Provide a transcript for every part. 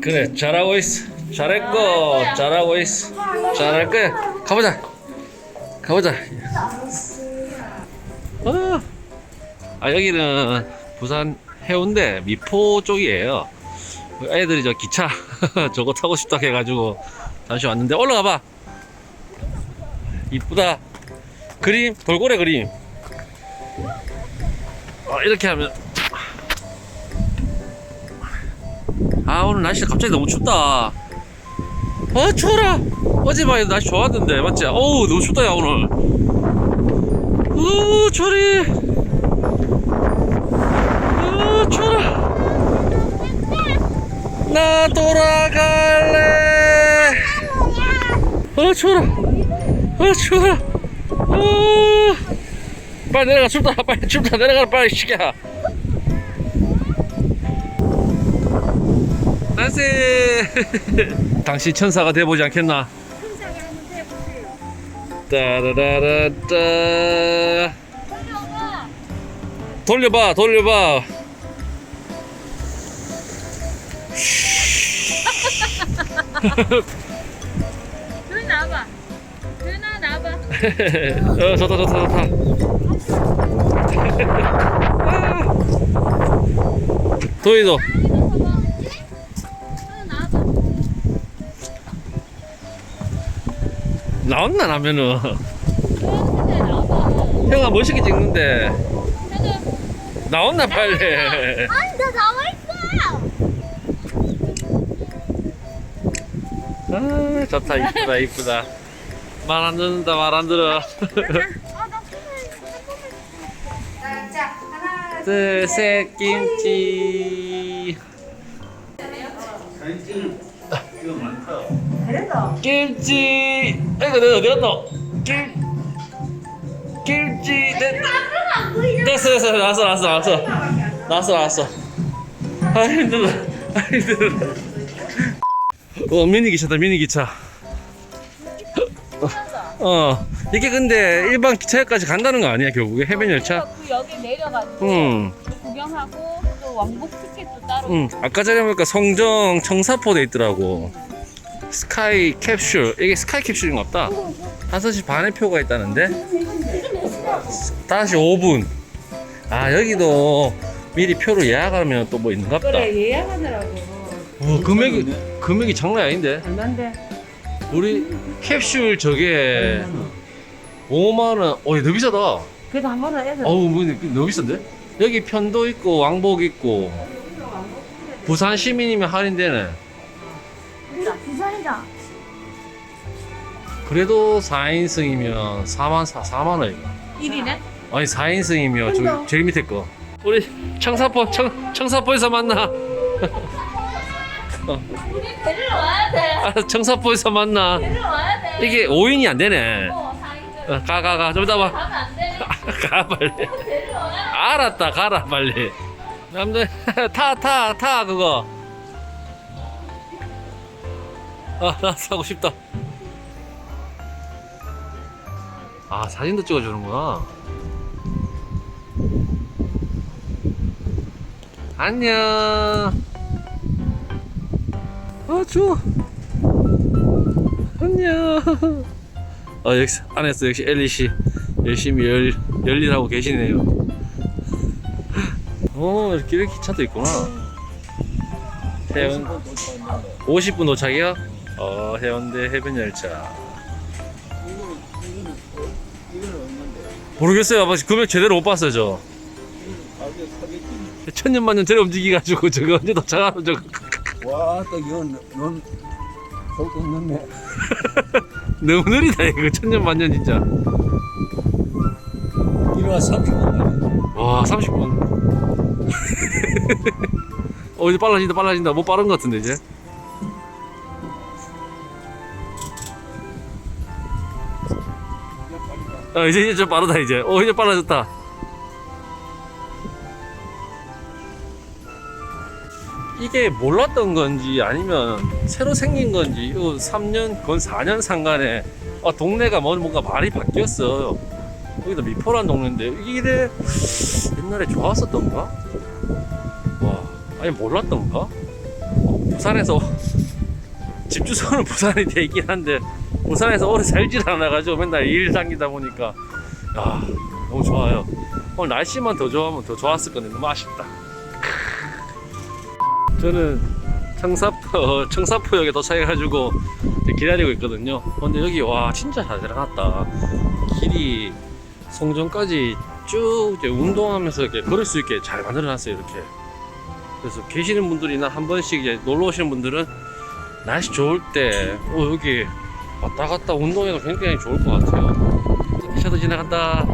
그래 잘하고 있어. 잘했고 잘하고 있어. 잘할 거야. 가보자. 가보자. 아, 아 여기는 부산 해운대 미포 쪽이에요. 애들이 저 기차 저거 타고 싶다 해가지고 잠시 왔는데 올라가 봐. 이쁘다. 그림 돌고래 그림. 어, 이렇게 하면 아 오늘 날씨가 갑자기 너무 춥다. 아 추워라. 어제만 해도 날씨 좋았는데 맞지? 어우 너무 춥다 야 오늘. 우 추워리 우 추워라 나 돌아갈래. 어 추워라 어 추워라 어. 빨리 내려가 춥다. 빨리 춥다. 내려가라 빨리 시켜 나세 당신 천사가 돼보지 않겠나 천사가 한번 해보세요. 따라라라따. 돌려봐 돌려봐 나와봐. 조이나 나와봐. 어 좋다 좋다 좋다 도희도 나왔나 라면은. 형아 멋있게 찍는데 나왔나 빨리 아니 나 나와 있어. 아 좋다 이쁘다 이쁘다 말 안 듣는다 말 안 들어 둘셋 김치 그래도 김치 아이고 내가 갔노? 김 김치 됐 됐어 됐어 나왔어 나왔어 나왔어. 나왔어 나왔어. 아 힘들어. 아 힘들어. 어 미니 기차다 미니 기차. 어 이게 근데 일반 기차역까지 간다는 거 아니야 결국에? 해변 열차? 그 여기 내려가지고 응 구경하고 또 왕복 티켓도 따로. 응, 아까 전에 보니까 성정 청사포 돼 있더라고. 스카이 캡슐. 이게 스카이 캡슐인가 보다. 5시 반에 표가 있다는데. 다시 5분. 아, 여기도 미리 표로 예약하면 또 뭐 있는가 보다. 그래 예약하느라고 어, 금액이, 금액이 장난 아닌데. 얼마인데? 우리 캡슐 저게 5만원. 어, 얘 너무 비싸다. 그래도 한 번은 해서 어우, 뭐, 너무 비싼데? 여기 편도 있고, 왕복 있고. 부산 시민이면 할인되네. 부산이다 그래도 4인승이면 4만 4, 4만 원이가. 1위네? 아니 4인승이면 저 제일 밑에 거. 우리 청사포 청 청사포에서 만나. 어, 우리 데리러 와야 돼. 아, 청사포에서 만나. 데리러 와야 돼. 이게 5인이 안 되네. 어, 사인들. 어, 가, 가, 가. 좀 이따 봐. 가면 안 돼. 가, 빨리. 데리러 와야 돼. 알았다, 가라, 빨리. 남들, 타, 타, 타, 그거. 아, 나 사고 싶다. 아, 사진도 찍어주는구나. 안녕. 아, 추워. 안녕. 어, 여기 안에서 역시 엘리 씨 열심히 열, 열일하고 계시네요. 어, 이렇게 이렇게 차도 있구나. 해운 50분 도착이요? 어, 해운대 해변 열차. 모르겠어요. 아버지 금액 제대로 못 봤어요, 저. 천년만년 전에 움직이가지고 저거 언제 도착하노 저거. 와, 또 이건 넌 속도 넣네. 너무 느리다 이거 천년만년 진짜. 이리와 30분 와 30분 어 이제 빨라진다 빨라진다 뭐 빠른 것 같은데 이제 어 이제 이제 좀 빠르다 이제 어 이제 빨라졌다 이게 몰랐던 건지 아니면 새로 생긴 건지 이 3년 건 4년 상간에 아 동네가 뭐 뭔가 많이 바뀌었어 여기도 미포란 동네인데 이게 옛날에 좋았었던가? 와, 아니 몰랐던가? 부산에서 집 주소는 부산이 돼 있긴 한데 부산에서 오래 살질 않아가지고 맨날 일 당기다 보니까 야 너무 좋아요. 오늘 날씨만 더 좋으면 더 좋았을 건데 너무 아쉽다. 저는 청사포 청사포역에 도착해가지고 기다리고 있거든요. 근데 여기 와 진짜 잘 들어갔다. 길이 송정까지 쭉 이제 운동하면서 이렇게 걸을 수 있게 잘 만들어놨어요 이렇게. 그래서 계시는 분들이나 한 번씩 이제 놀러 오시는 분들은 날씨 좋을 때 어, 여기 왔다 갔다 운동해도 굉장히 좋을 것 같아요. 셔도 지나간다.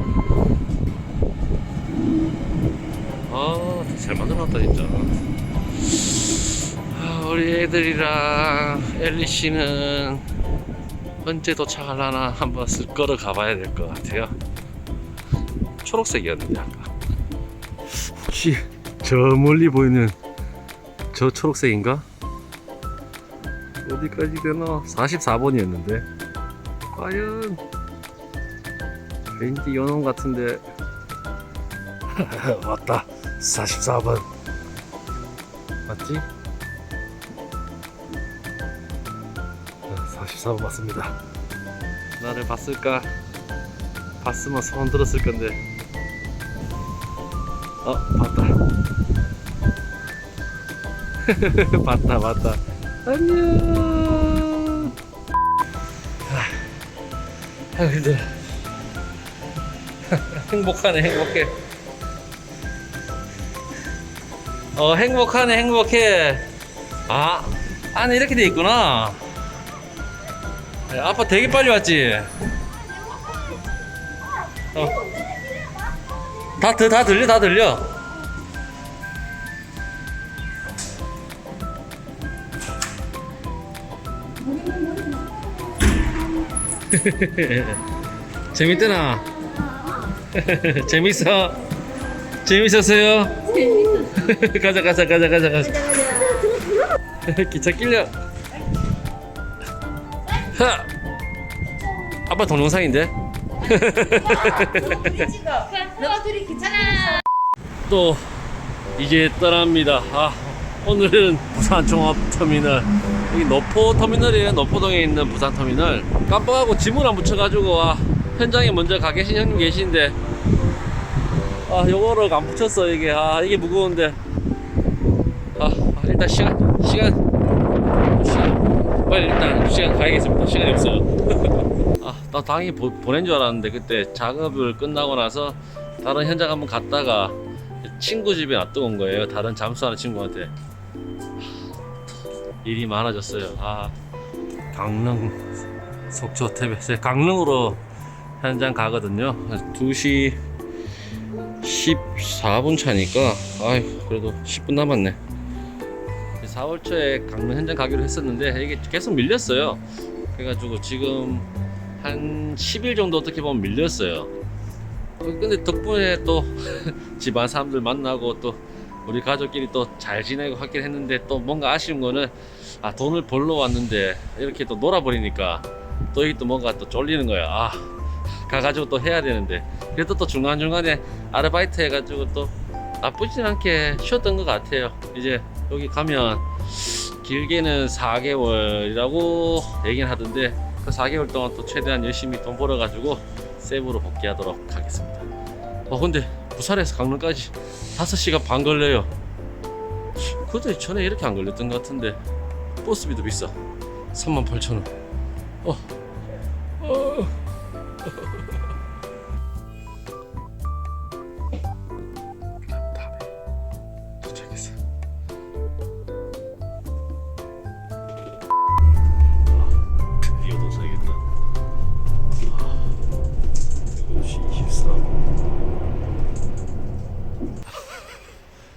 아, 잘 만들어놨다 진짜. 아, 우리 애들이랑 엘리 씨는 언제 도착하려나 한번 쓱 걸어 가봐야 될 것 같아요. 초록색이었는데 아까. 혹시 저 멀리 보이는 저 초록색인가? 어디까지 되나? 44번이었는데. 과연 왠지 연원 같은데. 맞다. 44번. 맞지? 44번 맞습니다. 나를 봤을까? 봤으면 손 들었을 건데. 어 봤다. 봤다 봤다 안녕. 아 힘들어 행복하네 행복해. 어 행복하네 행복해. 아 안에 이렇게 돼 있구나. 야, 아빠 되게 빨리 왔지? 어. 다, 들- 다 들려 다 들려 재밌더나? 재밌어? 재밌었어요? 가자 가자 가자 가자 가자 기차 끌려 하! 아빠 동영상인데? 또 이제 떠납니다. 아, 오늘은 부산 종합터미널 여기 노포 터미널이에요. 노포동에 있는 부산 터미널. 깜빡하고 지문 안 붙여가지고 와 현장에 먼저 가 계신 형님 계신데 아 요거를 안 붙였어 이게 아 이게 무거운데 아 아, 일단 시간 시간 시간 빨리 일단 시간 가야겠습니다. 시간이 없어요. 아, 나 당연히 보, 보낸 줄 알았는데 그때 작업을 끝나고 나서 다른 현장 한번 갔다가 친구 집에 놔두고 온 거예요. 다른 잠수하는 친구한테 하, 일이 많아졌어요. 아 강릉 속초 태백세 강릉으로 현장 가거든요. 2시 14분 차니까 아휴 그래도 10분 남았네. 4월 초에 강릉 현장 가기로 했었는데 이게 계속 밀렸어요. 그래가지고 지금 한 10일 정도 어떻게 보면 밀렸어요. 어, 근데 덕분에 또 집안 사람들 만나고 또 우리 가족끼리 또 잘 지내고 하긴 했는데 또 뭔가 아쉬운 거는 아 돈을 벌러 왔는데 이렇게 또 놀아버리니까 또 이게 또 뭔가 또 쫄리는 거야. 아 가가지고 또 해야 되는데 그래도 또 중간중간에 아르바이트 해가지고 또 나쁘진 않게 쉬었던 것 같아요. 이제 여기 가면 길게는 4개월이라고 얘기는 하던데 그 4개월 동안 또 최대한 열심히 돈 벌어가지고 세부로 복귀하도록 하겠습니다. 어 근데 부산에서 강릉까지 5시간 반 걸려요. 그때 전에 이렇게 안 걸렸던 것 같은데 버스비도 비싸. 38,000원. 어. 어.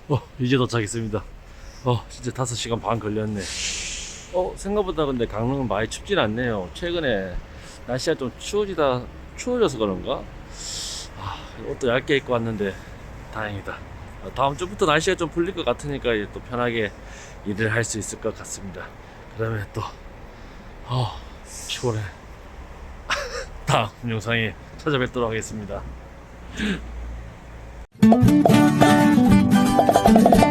어, 이제 도착했습니다. 어, 진짜 5시간 반 걸렸네. 어, 생각보다 근데 강릉은 많이 춥진 않네요. 최근에 날씨가 좀 추워지다, 추워져서 그런가? 아, 옷도 얇게 입고 왔는데 다행이다. 어, 다음 주부터 날씨가 좀 풀릴 것 같으니까 이제 또 편하게 일을 할 수 있을 것 같습니다. 그러면 또, 어, 피곤해. 다음 영상에 찾아뵙도록 하겠습니다. Thank you.